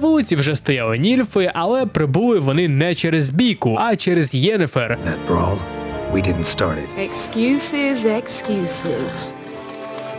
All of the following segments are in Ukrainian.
вулиці вже стояли нільфи, але прибули вони не через бійку, а через Єнефер. That brawl, we didn't start it. Excuses, excuses.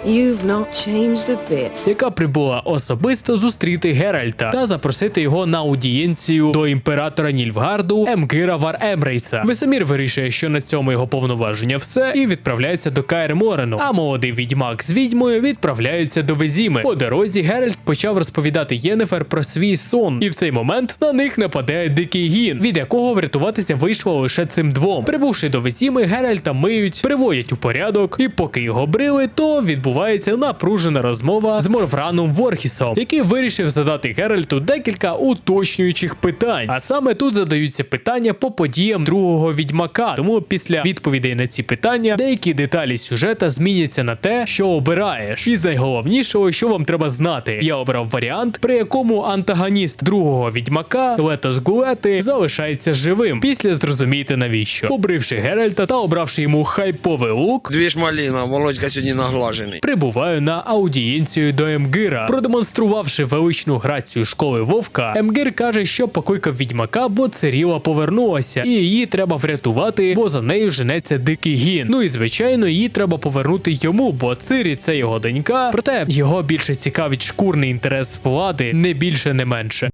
You've not changed a bit. яка прибула особисто зустріти Геральта та запросити його на аудієнцію до імператора Нільфгарду Емгира Вар Емрейса. Весемір вирішує, що на цьому його повноваження все, і відправляється до Каер Морену. А молодий відьмак з відьмою відправляються до Везіми. По дорозі Геральт почав розповідати Єнефер про свій сон, і в цей момент на них нападає дикий гін, від якого врятуватися вийшло лише цим двом. Прибувши до Везіми, Геральта миють, приводять у порядок, і поки його брили, то відбувається напружена розмова з Морфраном Ворхісом, який вирішив задати Геральту декілька уточнюючих питань. А саме тут задаються питання по подіям другого відьмака. Тому після відповідей на ці питання деякі деталі сюжета зміняться на те, що обираєш. І з найголовнішого, що вам треба знати, я обрав варіант, при якому антагоніст другого відьмака Летос Гулети залишається живим. Після зрозумієте навіщо. Побривши Геральта та обравши йому хайповий лук, Дві ж маліна, Володька сьогодні наглажений. Прибуваю на аудієнцію до Емгира. Продемонструвавши величну грацію школи Вовка, Емгир каже, що покликав відьмака, бо Циріла повернулася, і її треба врятувати, бо за нею женеться дикий гін. Ну і звичайно, її треба повернути йому, бо Цирі це його донька. Проте його більше цікавить шкурний інтерес влади, не більше, не менше.